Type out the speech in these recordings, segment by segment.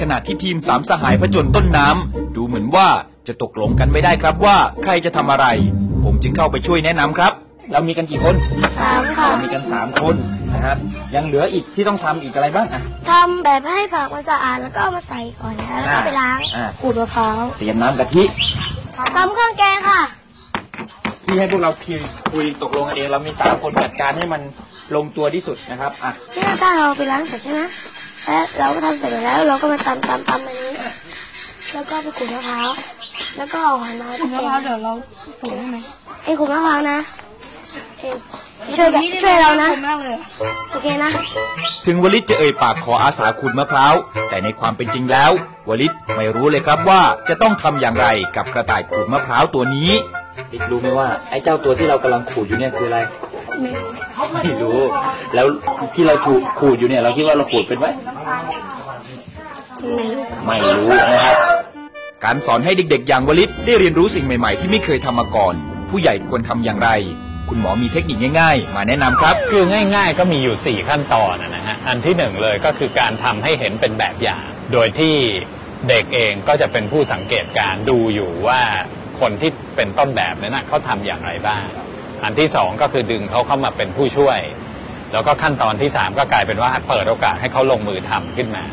ขณะที่ทีมสามสหายผจญต้นน้ำดูเหมือนว่าจะตกลงกันไม่ได้ครับว่าใครจะทำอะไร ผมจึงเข้าไปช่วยแนะนำครับ เรามีกันกี่คนสามค่ะเรามีกันสามคนนะครับยังเหลืออีกที่ต้องทำอีกอะไรบ้างอะ ทำแบบให้ผักมันสะอาดแล้วก็เอามาใส่ก่อนนะแล้วก็ไปล้างอ่า ขูดมะพร้าวเตรียมน้ำกะทิทำเครื่องแกงค่ะ ที่ให้พวกเราคุยคุยตกลงกันเองเรามีสามคนจัดการให้มันลงตัวที่สุดนะครับอะนี่ถ้าเราไปล้างเสร็จใช่ไหม แล้วเราก็ทำเสร็จแล้ว เราก็มาตำตำตำอันนี้ แล้วก็ไปขูดมะพร้าวแล้วก็เอาหันมาขูดมะพร้าวเดี๋ยวเราขูดให้ไหมไอ้ขูดมะพร้าวนะเอ็มช่วยกันช่วยเรานะโอเคนะ ถึงวลิตจะเอ่ยปากขออาสาขูดมะพร้าวแต่ในความเป็นจริงแล้ววลิตไม่รู้เลยครับว่าจะต้องทำอย่างไรกับกระต่ายขูดมะพร้าวตัวนี้บิ๊กรู้ไหมว่าไอ้เจ้าตัวที่เรากำลังขูดอยู่เนี่ยคืออะไรไม่รู้ แล้วที่เราถูกขูดอยู่เนี่ย เราคิดว่าเราขูดเป็นไหมไม่รู้นะครับการสอนให้เด็กๆ อย่างวลิตได้เรียนรู้สิ่งใหม่ๆ ที่ไม่เคยทำมาก่อน ผู้ใหญ่ควรทำอย่างไร คุณหมอมีเทคนิคง่ายๆ มาแนะนำครับ คือง่าย ๆ ก็มีอยู่ 4 ขั้นตอนนะฮะอันที่หนึ่งเลยก็คือการทำให้เห็นเป็นแบบอย่าง โดยที่เด็กเองก็จะเป็นผู้สังเกตการณ์ดูอยู่ว่าคนที่เป็นต้นแบบนั้นนะเขาทำอย่างไรบ้าง อันที่สองก็คือดึงเขาเข้ามาเป็นผู้ช่วย แล้วก็ขั้นตอนที่สามก็กลายเป็นว่าเปิดโอกาสให้เขาลงมือทำขึ้นมา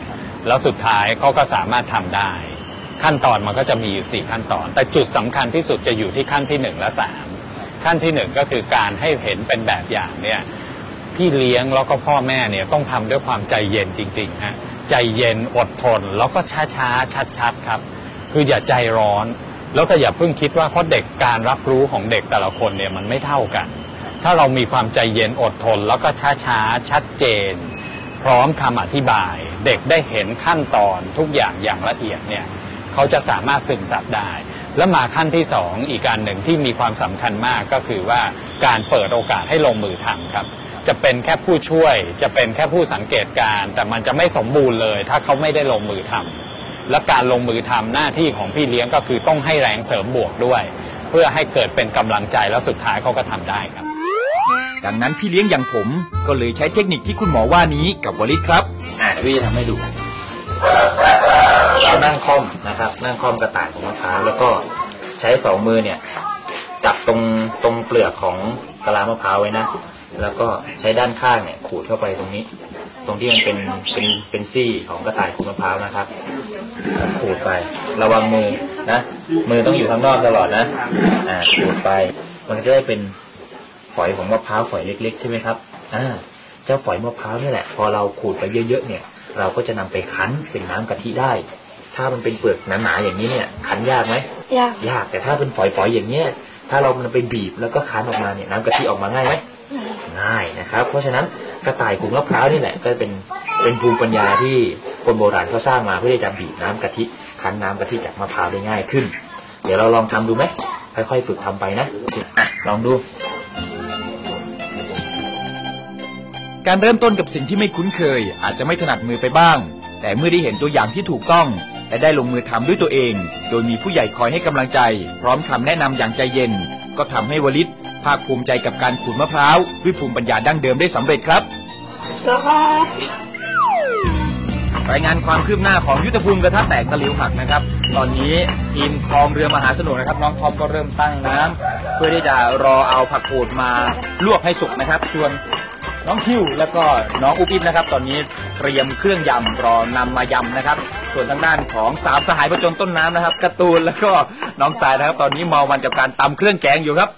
แล้วสุดท้ายเขาก็สามารถทำได้ ขั้นตอนมันก็จะมีอยู่สี่ขั้นตอน แต่จุดสำคัญที่สุดจะอยู่ที่ขั้นที่หนึ่งและสามขั้นที่หนึ่งก็คือการให้เห็นเป็นแบบอย่างเนี่ยพี่เลี้ยงแล้วก็พ่อแม่เนี่ยต้องทำด้วยความใจเย็นจริงๆฮะใจเย็นอดทนแล้วก็ช้าๆชัดๆครับ คืออย่าใจร้อน แล้วก็อย่าเพิ่งคิดว่าเพราะเด็กการรับรู้ของเด็กแต่ละคนเนี่ยมันไม่เท่ากัน ถ้าเรามีความใจเย็นอดทน แล้วก็ช้าๆชัดเจน พร้อมคำอธิบาย เด็กได้เห็นขั้นตอนทุกอย่างอย่างละเอียดเนี่ยเขาจะสามารถซึมซับได้ แล้วมาขั้นที่สองอีกการหนึ่งที่มีความสำคัญมากก็คือว่าการเปิดโอกาสให้ลงมือทำครับ จะเป็นแค่ผู้ช่วย จะเป็นแค่ผู้สังเกตการ แต่มันจะไม่สมบูรณ์เลย ถ้าเขาไม่ได้ลงมือทำ และการลงมือทำหน้าที่ของพี่เลี้ยงก็คือต้องให้แรงเสริมบวกด้วย เพื่อให้เกิดเป็นกำลังใจแล้วสุดท้ายเขาก็ทำได้ครับ ดังนั้นพี่เลี้ยงอย่างผมก็เลยใช้เทคนิคที่คุณหมอว่านี้กับวลิตครับอะพี่จะทำให้ดูนั่งคล่อมนะครับ นั่งคล่อมกระต่ายของมะพร้าวแล้วก็ใช้สองมือเนี่ยจับตรงตรงเปลือกของกะลามะพร้าวไว้นะ แล้วก็ใช้ด้านข้างเนี่ยขูดเข้าไปตรงนี้ ตรงที่มันเป็นเป็นเป็นซี่ของกระต่ายขูดมะพร้าวนะครับแล้วขูดไประวังมือนะมือต้องอยู่ข้างนอกตลอดนะอ่าขูดไป มันก็จะได้เป็นฝอยของมะพร้าวฝอยเล็ก ๆ ใช่ไหมครับอ่าเจ้าฝอยมะพร้าวนี่แหละ พอเราขูดไปเยอะๆเนี่ย เราก็จะนำไปคั้นเป็นน้ำกะทิได้ ถ้ามันเป็นเปลือกหนาๆอย่างนี้เนี่ย คั้นยากไหมอยากยากแต่ถ้าเป็นฝอยๆอย่างเนี้ยถ้าเรามันไปบีบแล้วก็คั้นออกมาเนี่ย น้ำกะทิออกมาง่ายไหม ง่ายนะครับ เพราะฉะนั้นกระต่ายขูดมะพร้าวนี่แหละก็เป็นเป็นภูมิปัญญาที่คนโบราณเขาสร้างมาเพื่อที่จะบีบน้ำกะทิคั้นน้ำกะทิจากมะพร้าวได้ง่ายขึ้น เดี๋ยวเราลองทำดูไหมค่อยๆฝึกทำไปนะลองดู การเริ่มต้นกับสิ่งที่ไม่คุ้นเคย อาจจะไม่ถนัดมือไปบ้าง แต่เมื่อได้เห็นตัวอย่างที่ถูกต้องและได้ลงมือทำด้วยตัวเอง โดยมีผู้ใหญ่คอยให้กำลังใจ พร้อมคำแนะนำอย่างใจเย็น ก็ทำให้วลิต ภาคภูมิใจกับการขูดมะพร้าวด้วยภูมิปัญญาดั้งเดิมได้สำเร็จครับแล้วก็รายงานความคืบหน้าของยุทธภูมิกระทะแตกตะลิวหักนะครับ ตอนนี้ทีมคลองเรือมหาสนุกนะครับ น้องท็อปก็เริ่มตั้งน้ำเพื่อที่จะรอเอาผักกูดมาลวกให้สุกนะครับ ส่วนน้องคิวแล้วก็น้องอุบอิบนะครับ ตอนนี้เตรียมเครื่องยำรอนำมายำนะครับ ส่วนทางด้านของสามสหายประจนต้นน้ำนะครับการ์ตูนแล้วก็น้องสายนะครับ ตอนนี้เมามันกับการตำเครื่องแกงอยู่ครับ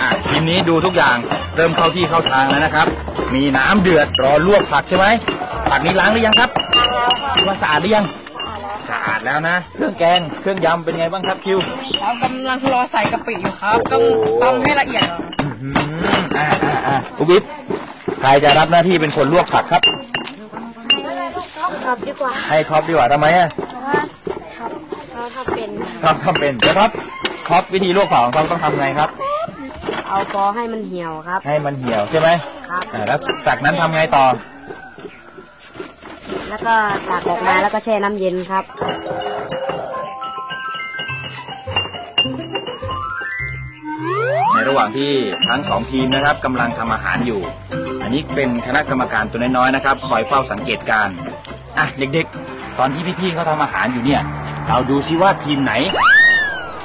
อะทีมนี้ดูทุกอย่างเริ่มเข้าที่เข้าทางแล้วนะครับ มีน้ำเดือดรอลวกผักใช่ไหมผักนี้ล้างหรือยังครับคิดว่าสะอาดหรือยังสะอาดแล้วนะ เครื่องแกงเครื่องยำเป็นไงบ้างครับคิวเรากำลังรอใส่กะปิอยู่ครับ ต้องตำให้ละเอียดก่อน อื้อหืออ่าอ่าอ่าอุบิบ ใครจะรับหน้าที่เป็นคนลวกผักครับ ครับดีกว่าให้ท็อปดีกว่าทำไมอะเพราะว่าครับเราทำเป็นท็อปทำเป็นแล้วท็อปท็อปวิธีลวกผักของเขาต้องทำไงครับ เอาปอให้มันเหี่ยวครับ ให้มันเหี่ยวใช่ไหมครับ อ่าแล้วจากนั้นทำไงต่อ แล้วก็ตากออกมาแล้วก็แช่น้ำเย็นครับระหว่างที่ทั้งสองทีมนะครับกำลังทำอาหารอยู่อั นนี้เป็นคณะกรรมการตัวน้อยๆนะครับ คอยเฝ้าสังเกตการณ์อะเด็กๆ ตอนที่พี่ๆเขาทำอาหารอยู่เนี่ย เราดูซิว่าทีมไหน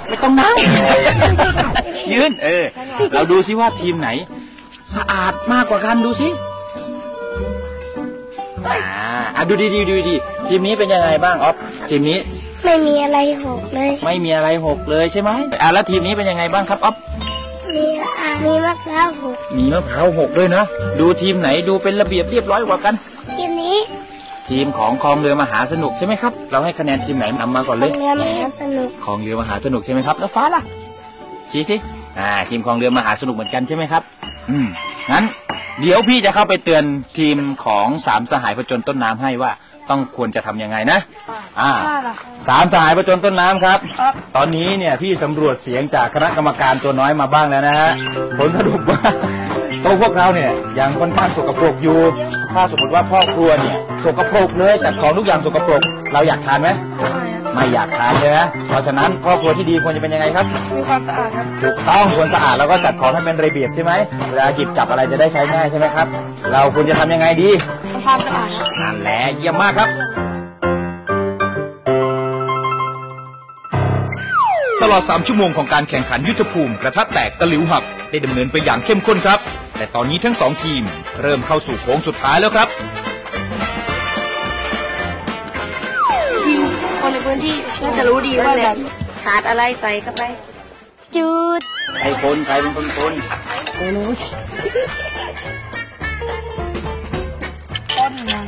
ไม่ต้องนั่ง ยืนเออ เราดูซิว่าทีมไหน สะอาดมากกว่ากันดูสิอ่าอะดูดีๆดูดีๆทีมนี้เป็นยังไงบ้างออฟทีมนี้ ไม่มีอะไรหกเลย ไม่มีอะไรหกเลยใช่ไหมอะแล้วทีมนี้เป็นยังไงบ้างครับออฟมีอะ มีมะพร้าวหกมีมะพร้าวหกด้วยนะ ดูทีมไหนดูเป็นระเบียบเรียบร้อยกว่ากัน ทีมนี้ ทีมของคลองเรือมหาสนุกใช่ไหมครับ เราให้คะแนนทีมไหนนำมาก่อนโรเลยงเรียนมหาสนุกคลองเรือมหาสนุกใช่ไหมครับแล้วฟ้าล่ะชี้สิอ่า ทีมคลองเรือมหาสนุกเหมือนกันใช่ไหมครับ อืมงั้น เดี๋ยวพี่จะเข้าไปเตือนทีมของสามสหายผจญต้นน้ำให้ว่า ต้องควรจะทำยังไงนะ อ่าสามสหายผจญต้นน้ำครับ ตอนนี้เนี่ยพี่สำรวจเสียงจากคณะกรรมการตัวน้อยมาบ้างแล้วนะฮะ ผลสรุปว่าโต๊ะพวกเราเนี่ยยังค่อนข้างสกปรกอยู่ ถ้าสมมติว่าพ่อครัวเนี่ยสกปรกเลยจัดของทุกอย่างสกปรก เราอยากทานไหมไม่อยากทานเลยนะเพราะฉะนั้นครอบครัวที่ดีควรจะเป็นยังไงครับ มีความสะอาดครับถูกต้องควรสะอาดแล้วก็จัดของให้เป็นระเบียบใช่ไหมเวลาหยิบจับอะไรจะได้ใช้ง่ายใช่ไหมครับ เราควรจะทำยังไงดีมีความสะอาดครับนั่นแหละเยี่ยมมากครับ ตลอด 3 ชั่วโมงของการแข่งขันยุทธภูมิกระทะแตกตะหลิวหักได้ดำเนินไปอย่างเข้มข้นครับ แต่ตอนนี้ทั้งสองทีม เริ่มเข้าสู่โค้งสุดท้ายแล้วครับ ชิวคนในพื้นที่น่าจะรู้ดีว่าแบบขาดอะไรใส่เข้าไปจุดใครคนใครเป็นคนคนต้นนัง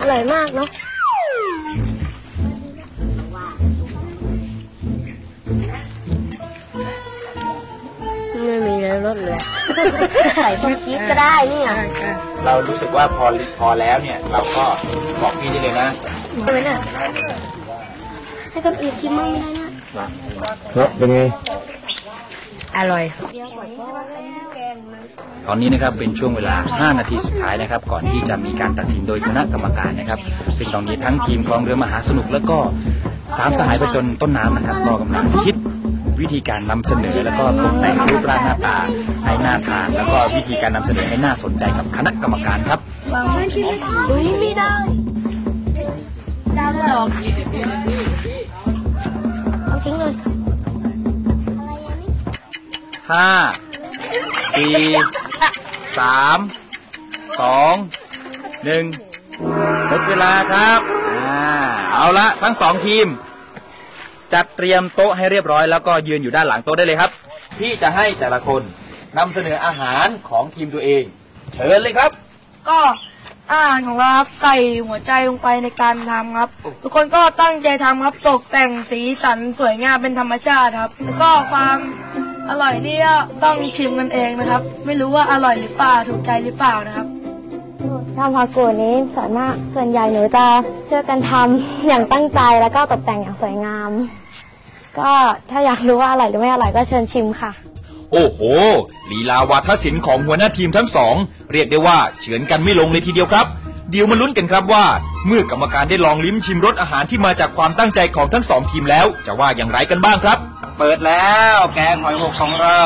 อร่อยมากเนาะ ถเลยใส่ต้นกิ๊กก็ได้เนี่ยเรารู้สึกว่าพอพอแล้วเนี่ย เราก็บอกพี่ได้เลยนะทำไมน่ะให้คนอื่นชิมมั่งไม่ได้นะเป็นไง อร่อย ตอนนี้นะครับเป็นช่วงเวลา 5 นาทีสุดท้ายนะครับ ก่อนที่จะมีการตัดสินโดยคณะกรรมการนะครับ ซึ่งตอนนี้ทั้งทีมคลองเรือมหาสนุก แล้วก็สามสหายประจนต้นน้ำนะครับก็กำลังคิด วิธีการนำเสนอ แล้วก็ตกแต่งรูปร่างหน้าตาให้น่าทานแล้วก็วิธีการนำเสนอให้น่าสนใจกับคณะกรรมการครับอุ้ยไม่ได้ดาวหรอกเอาทิ้งเลยห้าสี่สามสองหนึ่งหมดเวลาครับ อ่า เอาละทั้งสองทีม จัดเตรียมโต๊ะให้เรียบร้อย แล้วก็ยืนอยู่ด้านหลังโต๊ะได้เลยครับ ที่จะให้แต่ละคนนำเสนออาหารของทีมตัวเอง เชิญเลยครับ ก็อาหารของเราครับใส่หัวใจลงไปในการทำครับ ทุกคนก็ตั้งใจทำครับตกแต่งสีสันสวยงามเป็นธรรมชาติครับ แล้วก็ความอร่อยนี่ก็ต้องชิมกันเองนะครับ ไม่รู้ว่าอร่อยหรือเปล่าถูกใจหรือเปล่านะครับ ทำพากูนี้ส่วนมากส่วนใหญ่หนูจะช่วยกันทำ อย่างตั้งใจแล้วก็ตกแต่งอย่างสวยงาม ก็ถ้าอยากรู้ว่าอร่อยหรือไม่อร่อยก็เชิญชิมค่ะ โอ้โห ลีลาวาทศิลป์ของหัวหน้าทีมทั้งสอง เรียกได้ว่าเฉือนกันไม่ลงเลยทีเดียวครับ เดี๋ยวมาลุ้นกันครับว่า เมื่อกรรมการได้ลองลิ้มชิมรสอาหารที่มาจากความตั้งใจของทั้งสองทีมแล้ว จะว่าอย่างไรกันบ้างครับ เปิดแล้วแกงหอยหกของเรา